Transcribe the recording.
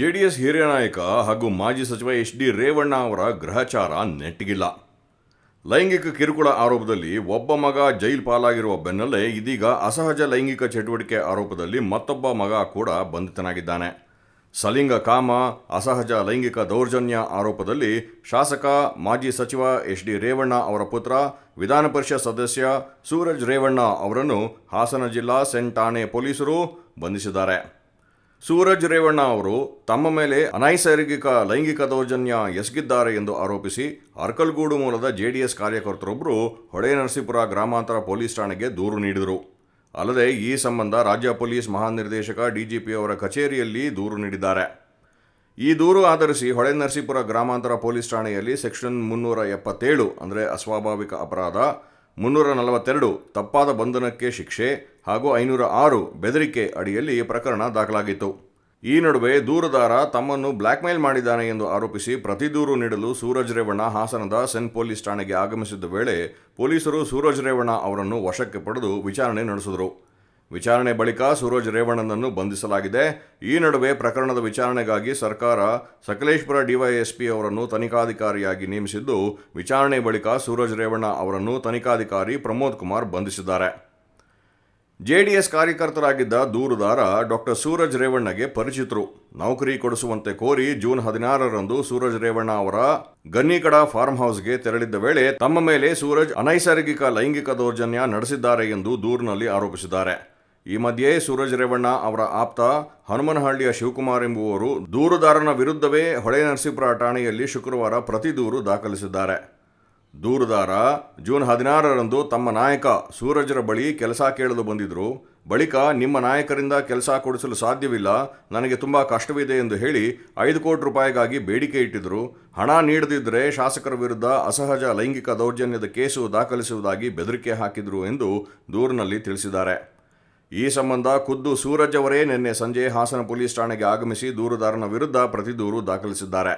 JDS ಹಿರಿಯ ನಾಯಕ ಹಾಗೂ ಮಾಜಿ ಸಚಿವ ಎಚ್ ಡಿ ರೇವಣ್ಣ ಅವರ ಗ್ರಹಚಾರ ನೆಟ್ಟಿಗಿಲ್ಲ. ಲೈಂಗಿಕ ಕಿರುಕುಳ ಆರೋಪದಲ್ಲಿ ಒಬ್ಬ ಮಗ ಜೈಲು ಪಾಲಾಗಿರುವ ಬೆನ್ನಲ್ಲೇ ಇದೀಗ ಅಸಹಜ ಲೈಂಗಿಕ ಚಟುವಟಿಕೆ ಆರೋಪದಲ್ಲಿ ಮತ್ತೊಬ್ಬ ಮಗ ಕೂಡ ಬಂಧಿತನಾಗಿದ್ದಾನೆ. ಸಲಿಂಗ ಕಾಮ, ಅಸಹಜ ಲೈಂಗಿಕ ದೌರ್ಜನ್ಯ ಆರೋಪದಲ್ಲಿ ಶಾಸಕ, ಮಾಜಿ ಸಚಿವ ಎಚ್ ಡಿ ರೇವಣ್ಣ ಅವರ ಪುತ್ರ, ವಿಧಾನ ಪರಿಷತ್ ಸದಸ್ಯ ಸೂರಜ್ ರೇವಣ್ಣ ಅವರನ್ನು ಹಾಸನ ಜಿಲ್ಲಾ, ಸೆಂಟ್ ಪೊಲೀಸರು ಬಂಧಿಸಿದ್ದಾರೆ. ಸೂರಜ್ ರೇವಣ್ಣ ಅವರು ತಮ್ಮ ಮೇಲೆ ಅನೈಸರ್ಗಿಕ ಲೈಂಗಿಕ ದೌರ್ಜನ್ಯ ಎಸಗಿದ್ದಾರೆ ಎಂದು ಆರೋಪಿಸಿ ಅರ್ಕಲ್ಗೂಡು ಮೂಲದ ಜೆಡಿಎಸ್ ಕಾರ್ಯಕರ್ತರೊಬ್ಬರು ಹೊಳೆನರಸೀಪುರ ಗ್ರಾಮಾಂತರ ಪೊಲೀಸ್ ಠಾಣೆಗೆ ದೂರು ನೀಡಿದರು. ಅಲ್ಲದೆ ಈ ಸಂಬಂಧ ರಾಜ್ಯ ಪೊಲೀಸ್ ಮಹಾನಿರ್ದೇಶಕ ಡಿಜಿಪಿ ಅವರ ಕಚೇರಿಯಲ್ಲಿ ದೂರು ನೀಡಿದ್ದಾರೆ. ಈ ದೂರು ಆಧರಿಸಿ ಹೊಳೆನರಸೀಪುರ ಗ್ರಾಮಾಂತರ ಪೊಲೀಸ್ ಠಾಣೆಯಲ್ಲಿ ಸೆಕ್ಷನ್ ಮುನ್ನೂರ ಎಪ್ಪತ್ತೇಳು, ಅಂದರೆ ಅಸ್ವಾಭಾವಿಕ ಅಪರಾಧ ಮುನ್ನೂರ ನಲವತ್ತೆರಡು ತಪ್ಪಾದ ಬಂಧನಕ್ಕೆ ಶಿಕ್ಷೆ ಹಾಗೂ ಐನೂರ ಆರು ಬೆದರಿಕೆ ಅಡಿಯಲ್ಲಿ ಪ್ರಕರಣ ದಾಖಲಾಗಿತ್ತು. ಈ ನಡುವೆ ದೂರದಾರ ತಮ್ಮನ್ನು ಬ್ಲ್ಯಾಕ್ಮೇಲ್ ಮಾಡಿದ್ದಾನೆ ಎಂದು ಆರೋಪಿಸಿ ಪ್ರತಿ ದೂರು ನೀಡಲು ಸೂರಜ್ ರೇವಣ್ಣ ಹಾಸನದ ಸೆನ್ ಪೊಲೀಸ್ ಠಾಣೆಗೆ ಆಗಮಿಸಿದ್ದ ವೇಳೆ ಪೊಲೀಸರು ಸೂರಜ್ ರೇವಣ್ಣ ಅವರನ್ನು ವಶಕ್ಕೆ ಪಡೆದು ವಿಚಾರಣೆ ನಡೆಸಿದರು. ವಿಚಾರಣೆ ಬಳಿಕ ಸೂರಜ್ ರೇವಣ್ಣನನ್ನು ಬಂಧಿಸಲಾಗಿದೆ. ಈ ನಡುವೆ ಪ್ರಕರಣದ ವಿಚಾರಣೆಗಾಗಿ ಸರ್ಕಾರ ಸಕಲೇಶ್ಪುರ ಡಿವೈಎಸ್ಪಿ ಅವರನ್ನು ತನಿಖಾಧಿಕಾರಿಯಾಗಿ ನೇಮಿಸಿದ್ದು, ವಿಚಾರಣೆ ಬಳಿಕ ಸೂರಜ್ ರೇವಣ್ಣ ಅವರನ್ನು ತನಿಖಾಧಿಕಾರಿ ಪ್ರಮೋದ್ ಕುಮಾರ್ ಬಂಧಿಸಿದ್ದಾರೆ. ಜೆಡಿಎಸ್ ಕಾರ್ಯಕರ್ತರಾಗಿದ್ದ ದೂರುದಾರ ಡಾಕ್ಟರ್ ಸೂರಜ್ ರೇವಣ್ಣಗೆ ಪರಿಚಿತರು. ನೌಕರಿ ಕೊಡಿಸುವಂತೆ ಕೋರಿ ಜೂನ್ ಹದಿನಾರರಂದು ಸೂರಜ್ ರೇವಣ್ಣ ಅವರ ಗನ್ನಿಕಡ ಫಾರ್ಮ್ ಹೌಸ್ಗೆ ತೆರಳಿದ್ದ ವೇಳೆ ತಮ್ಮ ಮೇಲೆ ಸೂರಜ್ ಅನೈಸರ್ಗಿಕ ಲೈಂಗಿಕ ದೌರ್ಜನ್ಯ ನಡೆಸಿದ್ದಾರೆ ಎಂದು ದೂರಿನಲ್ಲಿ ಆರೋಪಿಸಿದ್ದಾರೆ. ಈ ಮಧ್ಯೆ ಸೂರಜ್ ರೇವಣ್ಣ ಅವರ ಆಪ್ತ ಹನುಮನಹಳ್ಳಿಯ ಶಿವಕುಮಾರ್ ಎಂಬುವರು ದೂರುದಾರನ ವಿರುದ್ಧವೇ ಹೊಳೆ ನರಸೀಪುರ ಠಾಣೆಯಲ್ಲಿ ಶುಕ್ರವಾರ ಪ್ರತಿ ದೂರು ದಾಖಲಿಸಿದ್ದಾರೆ. ದೂರುದಾರ ಜೂನ್ ಹದಿನಾರರಂದು ತಮ್ಮ ನಾಯಕ ಸೂರಜ್ರ ಬಳಿ ಕೆಲಸ ಕೇಳಲು ಬಂದಿದ್ದರು ಬಳಿಕ ನಿಮ್ಮ ನಾಯಕರಿಂದ ಕೆಲಸ ಕೊಡಿಸಲು ಸಾಧ್ಯವಿಲ್ಲ. ನನಗೆ ತುಂಬ ಕಷ್ಟವಿದೆ ಎಂದು ಹೇಳಿ ಐದು ಕೋಟಿ ರೂಪಾಯಿಗಾಗಿ ಬೇಡಿಕೆ ಇಟ್ಟಿದ್ದರು ಹಣ ನೀಡದಿದ್ದರೆ ಶಾಸಕರ ವಿರುದ್ಧ ಅಸಹಜ ಲೈಂಗಿಕ ದೌರ್ಜನ್ಯದ ಕೇಸು ದಾಖಲಿಸುವುದಾಗಿ ಬೆದರಿಕೆ ಹಾಕಿದರು ಎಂದು ದೂರಿನಲ್ಲಿ ತಿಳಿಸಿದ್ದಾರೆ. ಈ ಸಂಬಂಧ ಖುದ್ದು ಸೂರಜ್ ಅವರೇ ನಿನ್ನೆ ಸಂಜೆ ಹಾಸನ ಪೊಲೀಸ್ ಠಾಣೆಗೆ ಆಗಮಿಸಿ ದೂರುದಾರನ ವಿರುದ್ಧ ಪ್ರತಿದೂರು ದಾಖಲಿಸಿದ್ದಾರೆ.